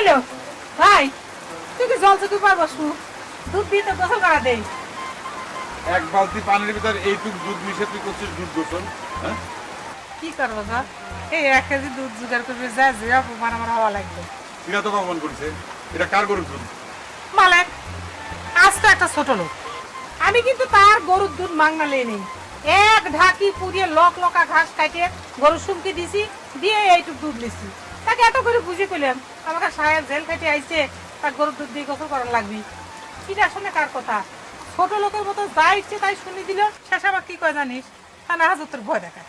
শুরু হলো ভাই তুই কি জল চুকি দুধ দিয়ে তো গোসল করা দেই। এক বালতি পানির ভিতর এইটুক দুধ মিশে তুই করছিস দুধ গোসল হ্যাঁ? কি করব স্যার এই এক কেজি দুধ জোগাড় করবে যা যে অপমান আমার হওয়া লাগবে। এটা তো অপমান করেছে। এটা কার গরুর দুধ? মালেক আজ তো একটা ছোট লোক। আমি কিন্তু তার গরুর দুধ মাংনা লেই নেই। এক ঢাকি পুড়িয়ে লক লকা ঘাস কাটিয়ে গরু শুমকে দিছি দিয়ে এইটুক দুধ নিছি। তাকে এত করে বুঝি করলাম আমাকে সাহেব জেল খেটে আইছে তার গরুর দুধ দিয়ে গোসল করার লাগবে। কিটা শুনে কার কথা? ছোট লোকের মতো যা ইচ্ছে তাই শুনি দিল শেষ আবার কি কয় জানিস? থানা হাজতের ভয় দেখায়।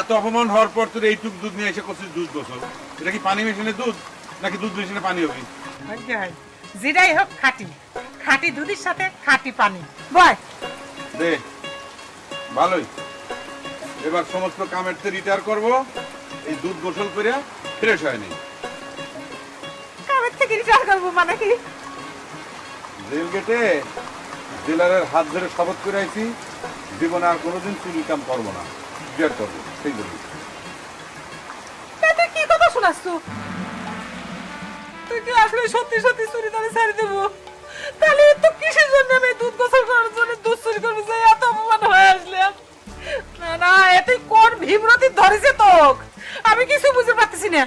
এত অপমান হওয়ার পর তোর এইটুক দুধ নিয়ে এসে করছিস দুধ গোসল? এটা কি পানি মেশিনে দুধ নাকি দুধ মেশিনে পানি হবি? যেটাই হোক খাঁটি। খাঁটি দুধের সাথে খাঁটি পানি। বয়। দে ভালোই। এবার সমস্ত কামের তো রিটায়ার করব এই দুধ গোসল করে ফ্রেশ হয়নি। কামের থেকে রিটায়ার করব মানে কি? জেল গেটে জেলারের হাত ধরে শপথ করে আইছি জীবনে আর কোনোদিন চুরি কাম করব না রিটায়ার করব সেই জন্য। তাতে কি কথা শোনাস তুই কি আসলে সত্যি সত্যি চুরি তাহলে ছাড়ি দেবো? তাহলে তো কিসের জন্য আমি দুধ গোসল করার জন্য দুধ চুরি করব? যে এত অপমান হয়ে আসলাম না না এতে কোন ভীমরতি ধরেছে তোক? আমি কিছু বুঝতে পারতেছি না।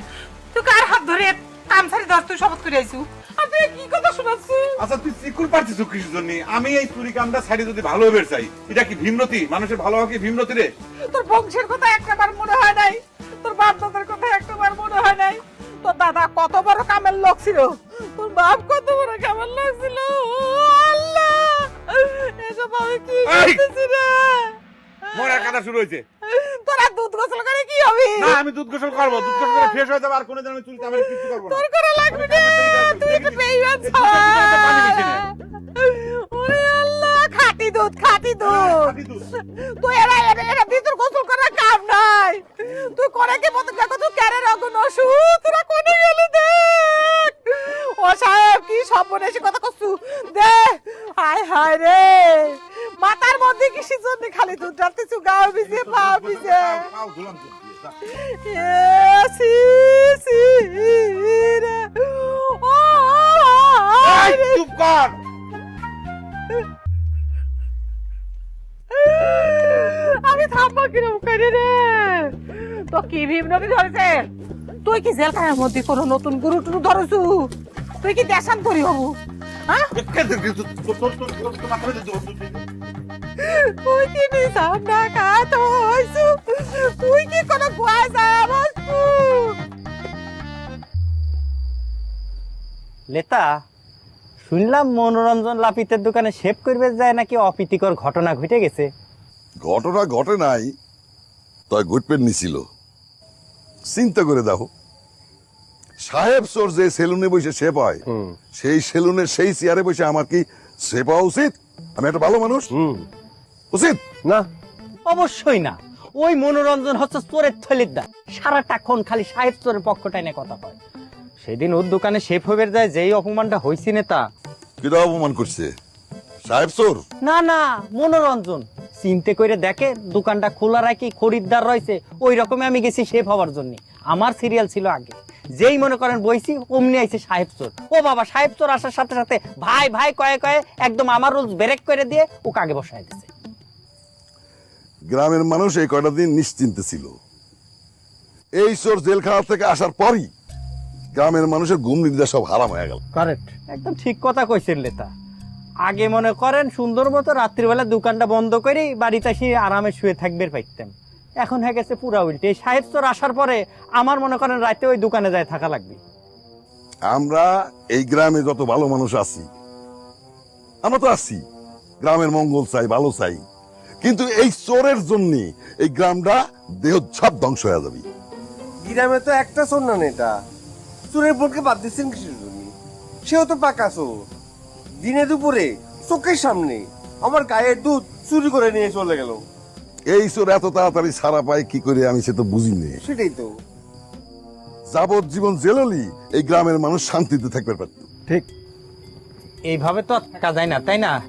তুই কার হাত ধরে কাম ছাড়ি ধর তুই শপথ করে আইছু। আর তুই কি কথা শোনাচ্ছ? আচ্ছা তুই চিকুল পারছিস কিসের জন্য। আমি এই চুরি কামটা সাইডে যদি ভালো হবে চাই এটা কি ভীমরতি মানুষের ভালো হওয়া কি ভীমরতি রে? তোর বংশের কথা একটাবার মনে হয় নাই? তোর বাপ দাদার কথা একটাবার মনে হয় নাই? তোর দাদা কত বড় কামের লোক ছিল? তোর বাপ কত বড় কামের লোক ছিল? আল্লাহ! এসব আমি কি করতেছি রে? মরার কাটা শুরু হয়েছে। তোরা দুধ গোসল করে কি হবে? না আমি দুধ গোসল করব। দুধ গোসল করে ফ্রেশ হয়ে যাবে আর কোনোদিন আমি চুরি কামের কিছু করব না। তোর করে লাগবে না তুই বেইমান। ওরে আল্লাহ খাঁটি দুধ খাঁটি দুধ। তুই এরা এরা এরা গোসল করার কাম নাই। তুই করে কি মতো দেখো তুই ক্যারে রগন তোরা কোনে গেলি দেখ? ও সাহেব কি সর্বনেশী কথা কছু দে হায় হায় রে। মাথার মধ্যে কিসের জন্য খালি দুধ ডালতেছু গাও ভিজে পা ভিজে। সি সি রে। ও চুপ কর। আমি থামবো কিরম করে রে? তো কি ভীমনবী ধরেছে তুই কি জেলখানার মধ্যে কোনো নতুন গুরু টুরু ধরেছু? তুই কি দেশান্তরি হবু? হ্যাঁ তুই তুই লেতা শুনলাম মনোরঞ্জন লাপিতের দোকানে শেভ করবে যায় নাকি অপ্রীতিকর ঘটনা ঘটে গেছে? ঘটনা ঘটে নাই তয় ঘুটপেন নিছিল। চিন্তা করে দেখো। সাহেব সোর যে সেলুনে বসে শেপ হয় সেই সেলুনের সেই চেয়ারে বসে আমার কি শেপ হওয়া উচিত? আমি একটা ভালো মানুষ? উচিত? না। অবশ্যই না। ওই মনোরঞ্জন হচ্ছে চোরের থলির দা সারাটাক্ষণ খালি সাহেব চোরের পক্ষটাই নিয়ে কথা কয়। সেদিন ওর দোকানে শেফ হয়ে যায় যেই অপমানটা হয়েছি নেতা কিরা অপমান করছে? সাহেব চোর? না না মনোরঞ্জন। চিনতে করে দেখে দোকানটা খোলা রাখি খরিদ্দার রয়েছে ওই রকমই আমি গেছি শেফ হওয়ার জন্য। আমার সিরিয়াল ছিল আগে। যেই মনে করেন বইছি অমনি আইছে সাহেব চোর। ও বাবা সাহেব চোর আসার সাথে সাথে ভাই ভাই কয়ে কয়ে একদম আমার রোজ ব্রেক করে দিয়ে ও কাগে বসায় দিছে। গ্রামের মানুষ এই কয়টা দিন নিশ্চিন্তে ছিল। এই চোর জেলখানা থেকে আসার পরই গ্রামের মানুষের ঘুম নির্দেশ সব হারাম হয়ে গেল। কারেক্ট একদম ঠিক কথা কইছেন লেতা। আগে মনে করেন সুন্দর মতো রাত্রিবেলা দোকানটা বন্ধ করে বাড়িতে এসে আরামে শুয়ে থাকবে পাইতাম। এখন হয়ে গেছে পুরা উল্টে। এই সাহেব চোর আসার পরে আমার মনে করেন রাতে ওই দোকানে যায় থাকা লাগবে। আমরা এই গ্রামে যত ভালো মানুষ আছি আমরা তো আছি। গ্রামের মঙ্গল চাই ভালো চাই। কিন্তু এই চোরের জন্য এই গ্রামটা দেহ দেহচ্ছাপ ধ্বংস হয়ে যাবে। গ্রামে তো একটা চোর না নেতা চোরের বোনকে বাদ দিচ্ছেন কিসের জন্য? সেও তো পাকা চোর। দিনে দুপুরে চোখের সামনে আমার গায়ের দুধ চুরি করে নিয়ে চলে গেল। এই চোর এত তাড়াতাড়ি ছাড়া পায় কি করে? আমি সে তো বুঝিনি। সেটাই তো। যাবজ্জীবন জেললি এই গ্রামের মানুষ শান্তিতে থাকতে পারত। ঠিক। এইভাবে তো আর থাকা যায় না তাই না?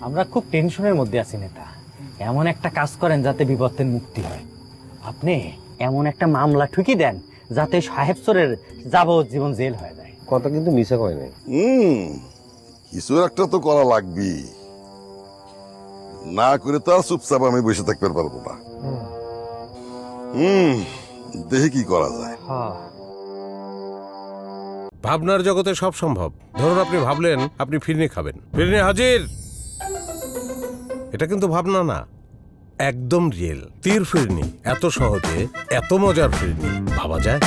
আমরা খুব টেনশনের মধ্যে আছি নেতা। এমন একটা কাজ করেন যাতে বিপত্তের মুক্তি হয়। আপনি এমন একটা মামলা ঠুকি দেন যাতে সাহেব চোরের যাবজ্জীবন জেল হয়ে যায়। কথা কিন্তু মিশা কয় নাই। হুম কিছু একটা তো করা লাগবি না করে তো আর চুপচাপ আমি বসে থাকতে পারব না। হুম দেখি কি করা যায়। হ্যাঁ। ভাবনার জগতে সব সম্ভব। ধরুন আপনি ভাবলেন আপনি ফিরনি খাবেন। ফিরনি হাজির! এটা কিন্তু ভাবনা না। একদম রিয়েল। তীর ফিরনি। এত সহজে এত মজার ফিরনি। ভাবা যায়?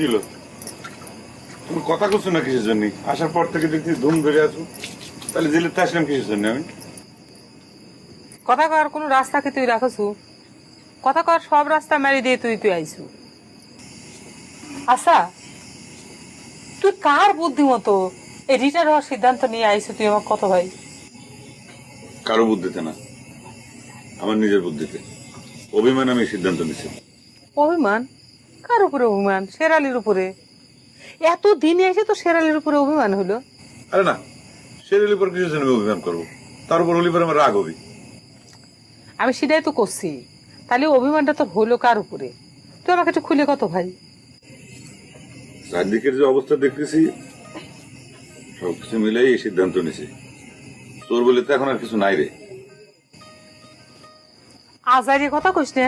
কি হলো তুমি কথা করছ না কিসের জন্য? আসার পর থেকে দেখছি ধুম ধরে আছো। তাহলে আসলাম কিসের জন্য আমি? কথা কর কোনো রাস্তাকে তুই রাখছু? কথা কর সব রাস্তা মেরে দিয়ে তুই তুই আইসু আচ্ছা তুই কার বুদ্ধিমতো? এই রিটায়ার হওয়ার সিদ্ধান্ত নিয়ে আইসু তুই আমার কত ভাই? কারও বুদ্ধিতে না। আমার নিজের বুদ্ধিতে। অভিমান আমি সিদ্ধান্ত নিচ্ছি অভিমান? কার উপরে অভিমান? শেরালির উপরে। এত দিনে এসে তো শেরালির উপরে অভিমান হলো। আরে না সেরের উপর কিছু জন্য অভিমান করব। তার উপর হলি পরে আমার রাগ হবি। আমি সেটাই তো করছি। তাহলে অভিমানটা তোর হলো কার উপরে? তুই আমাকে একটু খুলে কত ভাই। চারদিকের যে অবস্থা দেখতেছি সবকিছু মিলাই এই সিদ্ধান্ত নিছি তোর বলে তো এখন আর কিছু নাই রে। আজারি কথা কইস না।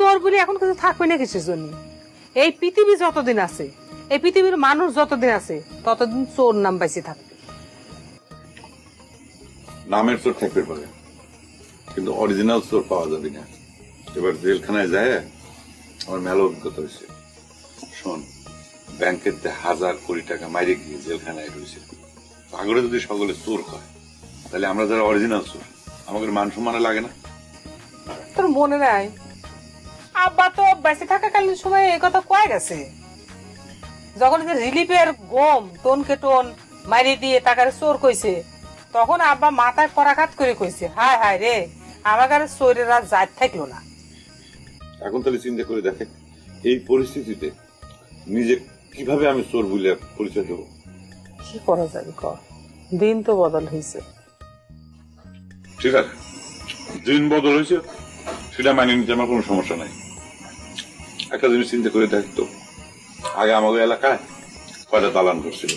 চোর বলে এখন কিছু থাকবে না কিসের জন্য? এই পৃথিবী যতদিন আছে এই পৃথিবীর মানুষ যতদিন আছে ততদিন চোর নাম বাইসে থাকবে। নামের চোর থাকতে পারে কিন্তু অরিজিনাল চোর পাওয়া যাবে না। এবার জেলখানায় যায় আমার মেলা অভিজ্ঞতা হয়েছে। শোন ব্যাংকের হাজার কোটি টাকা মাইরে গিয়ে জেলখানায় রয়েছে। সাগরে যদি সকলে চোর হয় তাহলে আমরা যারা অরিজিনাল চোর আমাদের মান সম্মানে লাগে না? তোর মনে নাই? আব্বা তো বেঁচে থাকাকালীন সময় এই কথা কয়ে গেছে। যখন যে রিলিফের গম টোন কেটন মারি দিয়ে তাকারে চোর কইছে তখন আব্বা মাথায় পরাঘাত করে কইছে হায় হায় রে আমার কাছে চোরের আর জাত থাকল না। এখন তাহলে চিন্তা করে দেখে এই পরিস্থিতিতে নিজে কীভাবে আমি চোর বলে পরিচয় দেবো? কি করা যাবে ক দিন তো বদল হয়েছে ঠিক আছে। দিন বদল হয়েছে সেটা মানিয়ে নিতে আমার কোনো সমস্যা নাই। একটা জিনিস চিন্তা করে দেখতো আগে আমাদের এলাকায় কয়টা দালান করছিল।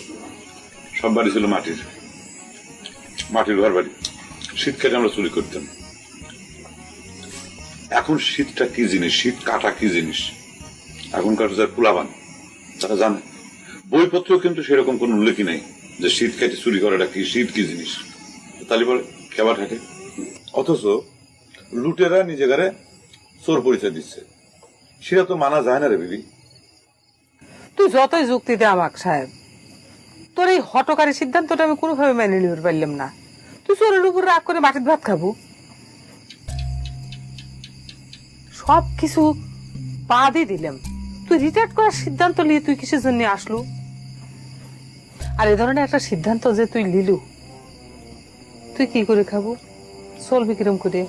সব বাড়ি ছিল মাটির। মাটির ঘর বাড়ি। শীত কেটে আমরা চুরি করতাম। এখন শীতটা কি জিনিস? শীত কাটা কি জিনিস? এখনকার যার পুলাবান তারা জানে। বইপত্র কিন্তু সেরকম কোনো উল্লেখই নেই যে শীত কেটে চুরি করাটা কি, শীত কি জিনিস। তাহলে পরে কেবা থাকে অথচ লুটেরা নিজেকারে চোর পরিচয় দিচ্ছে। সেটা তো মানা যায় না রে বিবি। তুই যতই যুক্তি দে আমাক, সাহেব। তোর এই হটকারী সিদ্ধান্তটা আমি কোনোভাবে মেনে নিতে পারলাম না। তুই চোরের উপর রাগ করে মাটির ভাত খাব। সব কিছু বাদই দিলাম। তুই রিটায়ার করার সিদ্ধান্ত নিয়ে তুই কিসের জন্য আসলু? আর এ ধরনের একটা সিদ্ধান্ত যে তুই লিলু, তুই কি করে খাব? চলবি কিরম করে?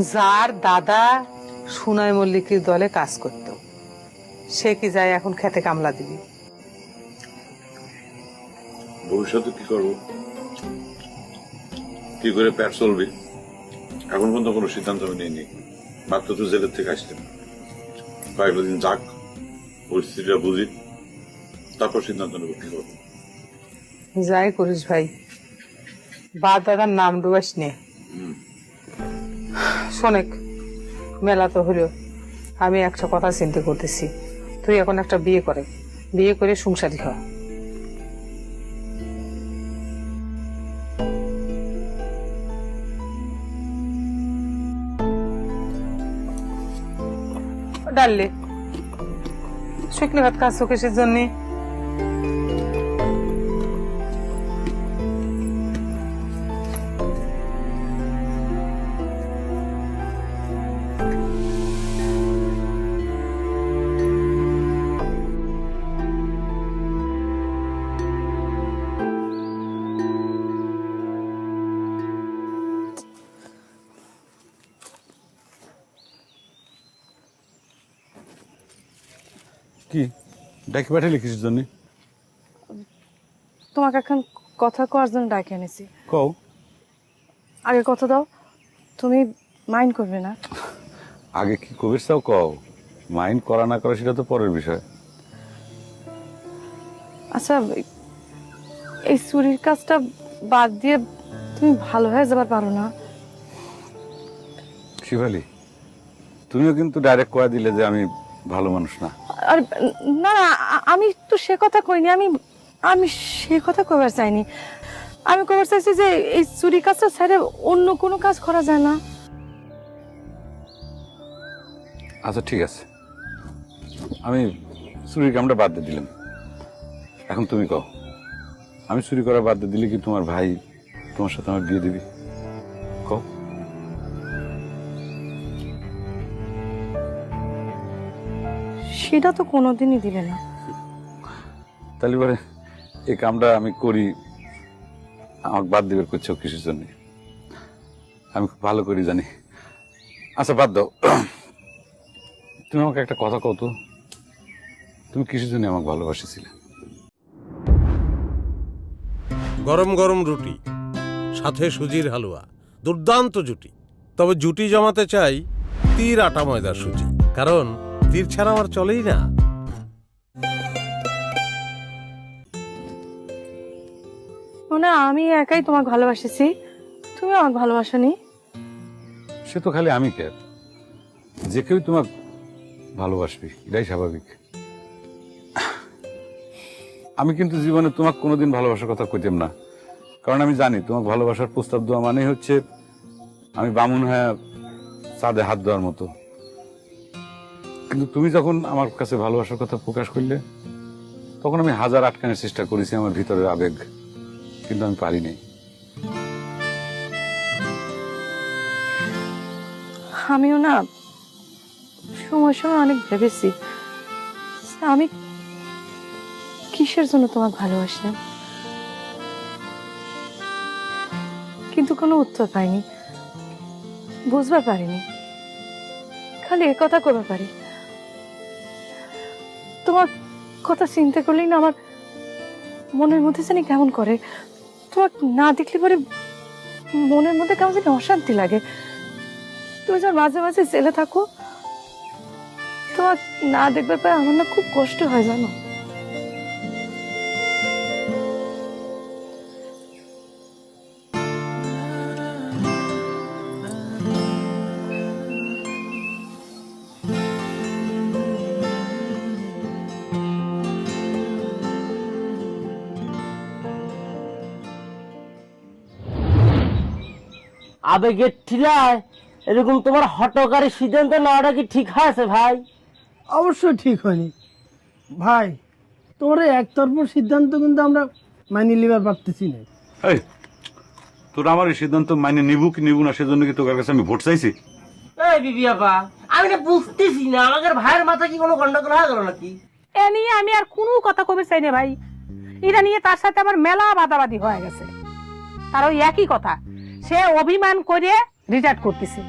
যার দাদা সুনয় মল্লিকের দলে কাজ করত। সে কি যায় এখন খেতে কামলা দিবি? ভবিষ্যতে কি করব? কি করে পেট চলবে? এখন পর্যন্ত কোনো সিদ্ধান্ত আমি নিইনি। মাত্র তো জেলের থেকে আসলাম। কয়েকটা দিন যাক পরিস্থিতিটা বুঝি তারপর সিদ্ধান্ত নেব কি করব। যাই করিস ভাই। বা দাদার নাম ডুবাস নে। শোনেক মেলা তো হলো আমি একটা কথা চিন্তা করতেছি। তুই এখন একটা বিয়ে করে বিয়ে করে সংসারী হ। ডাললে, শুকনো ভাত কাজ কিসের জন্যে? কি? ডাকি পাঠাইলে কিসের জন্য? তোমাকে এখন কথা কওয়ার জন্য ডাকে এনেছি। কও। আগে কথা দাও তুমি মাইন্ড করবে না। আগে কি কবির চাও কও? মাইন্ড করা না করা সেটা তো পরের বিষয়। আচ্ছা এই চুরির কাজটা বাদ দিয়ে তুমি ভালো হয়ে যাবার পারো না। শিবালি তুমিও কিন্তু ডাইরেক্ট কয়া দিলে যে আমি ভালো মানুষ না। আর না না আমি তো সে কথা কইনি, আমি আমি সে কথা কবার চাইনি। আমি কবার চাইছি যে এই চুরি কাজটা ছেড়ে অন্য কোনো কাজ করা যায় না। আচ্ছা ঠিক আছে। আমি চুরির কামটা বাদ দিয়ে দিলাম। এখন তুমি কও। আমি চুরি করা বাদ দিয়ে দিলে কি তোমার ভাই তোমার সাথে আমার বিয়ে দিবি? সেটা তো কোনোদিনই দিবে না। তাহলে পরে এই কামটা আমি করি। আমাকে বাদ দিবে করছ কিসের জন্য? আমি খুব ভালো করি জানি। আচ্ছা বাদ দাও। তুমি আমাকে একটা কথা কও তো। তুমি কিসের জন্য আমাকে ভালোবাসেছিলে? গরম গরম রুটি সাথে সুজির হালুয়া দুর্দান্ত জুটি। তবে জুটি জমাতে চাই তীর আটা ময়দার সুজি। কারণ তীর ছাড়া আমার চলেই না। মনে আমি একাই তোমাকে ভালোবাসেছি। তুমি আমাকে ভালোবাসনি। সে তো খালি আমি কে যে কেউ তোমাকে ভালোবাসবি এটাই স্বাভাবিক। আমি কিন্তু জীবনে তোমাকে কোনোদিন ভালোবাসার কথা কইতাম না। কারণ আমি জানি তোমাকে ভালোবাসার প্রস্তাব দেওয়া মানেই হচ্ছে আমি বামুন হয়ে চাঁদে হাত দেওয়ার মতো। কিন্তু তুমি যখন আমার কাছে ভালোবাসার কথা প্রকাশ করলে, তখন আমি হাজার আটকানোর চেষ্টা করেছি আমার ভিতরের আবেগ, কিন্তু আমি পারিনি। আমিও না, সময় সময় অনেক ভেবেছি। আমি কিসের জন্য তোমাকে ভালোবাসলাম? কিন্তু কোনো উত্তর পাইনি। বুঝবার পারিনি। খালি কথা করতে পারি। তোমার কথা চিন্তা করলেই না আমার মনের মধ্যে জানি কেমন করে। তোমার না দেখলে পরে মনের মধ্যে কেমন জানি অশান্তি লাগে। তুমি যখন মাঝে মাঝে জেলে থাকো, তোমার না দেখবার পরে আমার না খুব কষ্ট হয়, জানো? আবেগের ঠিলায় এরকম তোমার হটকারী সিদ্ধান্ত নেওয়াটা কি ঠিক আছে ভাই? অবশ্যই ঠিক হয়নি। ভাই তোমার এই একতরফ সিদ্ধান্ত কিন্তু আমরা মানি লিবার পারতেছি না। এই তোর আমার এই সিদ্ধান্ত মানে নিবু কি নিবু না সেজন্য কি তোর কাছে আমি ভোট চাইছি? এই বিবি আপা আমি না বুঝতেছি না আমাদের ভাইয়ের মাথা কি কোনো গন্ডগোল হয়ে গেল নাকি? এ নিয়ে আমি আর কোনো কথা কবে চাই না ভাই। এটা নিয়ে তার সাথে আমার মেলা বাদাবাদি হয়ে গেছে। তার ওই একই কথা সে অভিমান করে রিটায়ার করতেছে।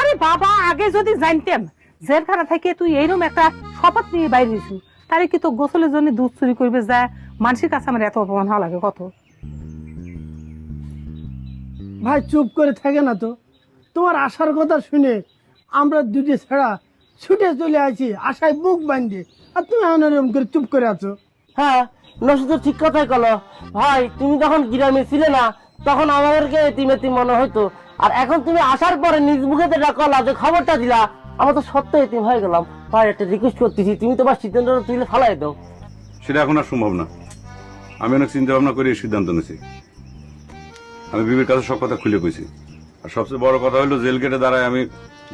আরে বাবা আগে যদি জানতাম জেলখানা থেকে তুই এইরকম একটা শপথ নিয়ে বাইরে দিছু তাহলে কি তো গোসলের জন্য দুধ চুরি করবে যায় মানুষের কাছে আমার এত অপমান হওয়া লাগে কত? ভাই চুপ করে থাকে না তো। তোমার আশার কথা শুনে আমরা দুটি ছাড়া ছুটে চলে আছি আশায় বুক বান্ধে আর তুমি এমন এরকম করে চুপ করে আছো? হ্যাঁ নসু তো ঠিক কথাই কলো। ভাই তুমি যখন গ্রামে ছিলে না তখন আমাদেরকে এতিম এতিম মনে হতো আর এখন তুমি আসার পরে নিজ মুখে যেটা কলা যে খবরটা দিলা আমরা তো সত্য এতিম হয়ে গেলাম। ভাই একটা রিকোয়েস্ট করতেছি তুমি তোমার সিদ্ধান্তটা তুলে ফালাই দাও। সেটা এখন আর সম্ভব না। আমি অনেক চিন্তা ভাবনা করে এই সিদ্ধান্ত নিয়েছি আমি বিবির কাছে সব কথা খুলে কইছি। আর সবচেয়ে বড় কথা হলো জেল গেটে দাঁড়ায় আমি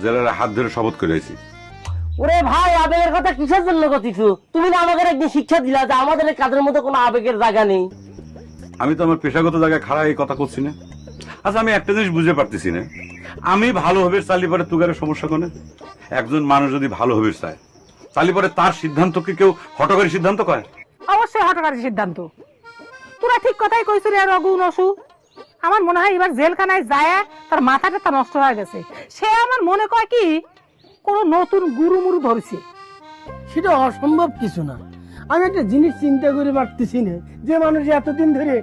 জেলের হাত ধরে শপথ করে আইছি। ওরে ভাই আবেগের কথা কিসের জন্য করতেছো তুমি না আমাদের একদিন শিক্ষা দিলা যে আমাদের কাজের মধ্যে কোনো আবেগের জায়গা নেই। আমি তো আমার পেশাগত জায়গায় খাড়া এই কথা করছি না। আচ্ছা আমি একটা জিনিস বুঝতে পারতেছি না। আমি ভালো হবে চালি পরে তুগারের সমস্যা কোনে একজন মানুষ যদি ভালো হবে চায় চালি পরে তার সিদ্ধান্তকে কেউ হটকারী সিদ্ধান্ত কয়? অবশ্যই হটকারী সিদ্ধান্ত। তোরা ঠিক কথাই কইছিস রে রঘু নসু। আমার মনে হয় এবার জেলখানায় যায় তার মাথাটা তা নষ্ট হয়ে গেছে। সে আমার মনে কয় কি কোন নতুন গুরু মুরু ধরেছে। সেটা অসম্ভব কিছু না। আমি একটা জিনিস চিন্তা করে পারতেছি না যে মানুষ এতদিন ধরে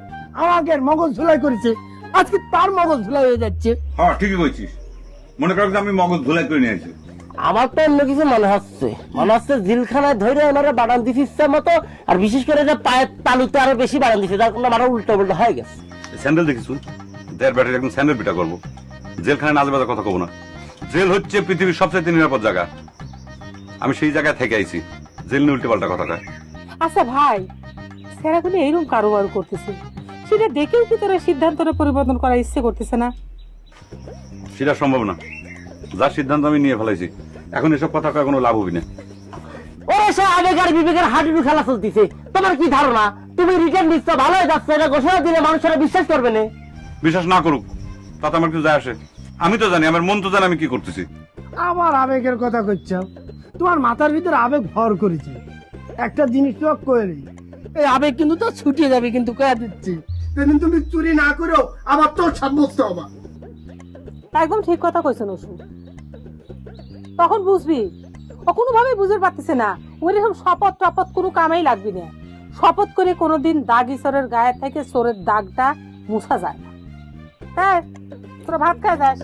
আমাকে মগজ ধুলাই করেছে আজকে তার মগজ ধুলাই হয়ে যাচ্ছে। হ্যাঁ ঠিকই বলছিস। মনে করো আমি মগজ ধুলাই করে নিয়েছি আমার তো অন্য কিছু মনে হচ্ছে। মনে হচ্ছে জিলখানায় ধরে ওনারা বাড়ান দিছে ইচ্ছা মতো আর বিশেষ করে যে পায়ের তালুতে আরও বেশি বাড়ান দিছে যার কোনো আমার উল্টো উল্টো হয়ে গেছে। স্যান্ডেল দেখিস দেড় ব্যাটারি একদম স্যান্ডেল পিটা করব। জেলখানে নাচ বাজার কথা কব না। জেল হচ্ছে পৃথিবীর সবচেয়ে নিরাপদ জায়গা। আমি সেই জায়গায় থেকে আইছি। জেল নিয়ে উল্টে পাল্টা কথা কয় আচ্ছা ভাই সেরাগুলো এইরকম কারোবার করতেছে। সেটা দেখেও কি তোরা সিদ্ধান্তটা পরিবর্তন করার ইচ্ছে করতেছে না? সেটা সম্ভব না। যার সিদ্ধান্ত আমি নিয়ে ফেলাইছি এখন এসব কথা কয়ে কোনো লাভ হবি না। ওরে সে আবেগ বিবেকের হাডুডু খেলা চলতেছে। তোমার কি ধারণা? তুমি রিটার্ন দিচ্ছ ভালো হয়ে যাচ্ছে এটা ঘোষণা দিলে মানুষেরা বিশ্বাস করবে না? বিশ্বাস না করুক তাতে আমার কিছু যায় আসে। আমি তো জানি আমার মন তো জানে আমি কি করতেছি। আবার আবেগের কথা করছ তোমার মাথার ভিতরে আবেগ ভর করেছে। একটা জিনিস তো করে এই আবেগ কিন্তু তো ছুটিয়ে যাবে কিন্তু কয়া দিচ্ছি। সেদিন তুমি চুরি না করেও আবার তোর সাব্যস্ত হবা। একদম ঠিক কথা কইছেন ওষুধ তখন বুঝবি ও কোনোভাবেই বুঝতে পারতেছে না ওই রকম শপথ টপথ কোনো কামেই লাগবি না। শপথ করে কোনোদিন দাগ ঈশ্বরের গায়ে থেকে চোরের দাগটা মুছা যায় না। হ্যাঁ তোরা ভাত খায় যাস।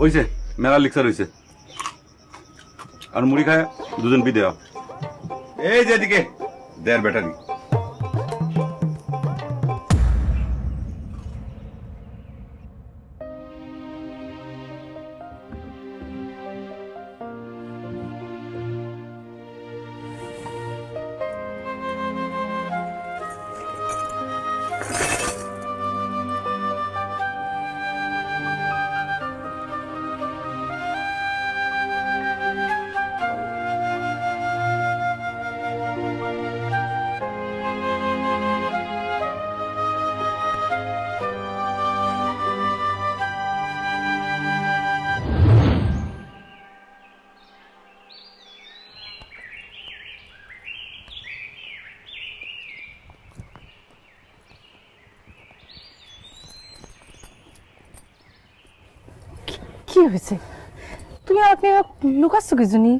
হইছে মেলা লিক্সার হইছে। আর মুড়ি খায় দুজন বিদে হও। এই যে এদিকে দেড় ব্যাটারি হয়েছে? তুমি আমাকে লুকাচ্ছ কি জনি?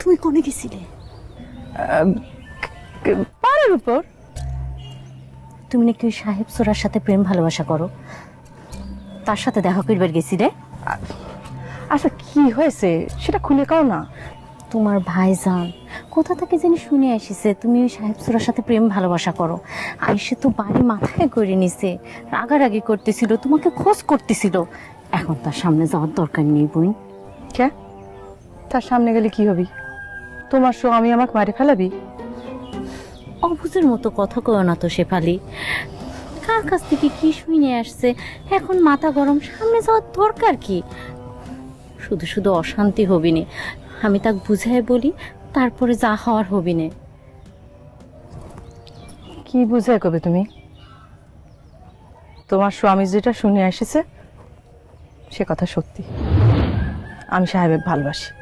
তুই কোনে গেছিলে? পাড়ের উপর। তুমি নাকি ওই সাহেব সোরার সাথে প্রেম ভালোবাসা করো? তার সাথে দেখা করবার গেছিলে? আচ্ছা কি হয়েছে? সেটা খুলে কাও না। তোমার ভাইজান কোথা থেকে জানি শুনে এসেছে তুমি ওই সাহেব সোরার সাথে প্রেম ভালোবাসা করো? আর সে তো বাড়ি মাথায় করে নিছে। রাগারাগি করতেছিল তোমাকে খোঁজ করতেছিল। এখন তার সামনে যাওয়ার দরকার নেই বই কে? তার সামনে গেলে কি হবি? তোমার সো আমি আমাকে মারে ফেলাবি? অবুঝের মতো কথা কয় না তো শেফালি। কার কাছ থেকে কি শুনে আসছে? এখন মাথা গরম সামনে যাওয়ার দরকার কি? শুধু শুধু অশান্তি হবি নে আমি তাকে বুঝাই বলি তারপরে যা হওয়ার হবি নে কি বুঝাই কবে তুমি? তোমার স্বামী যেটা শুনে এসেছে সে কথা সত্যি। আমি সাহেবের ভালোবাসি।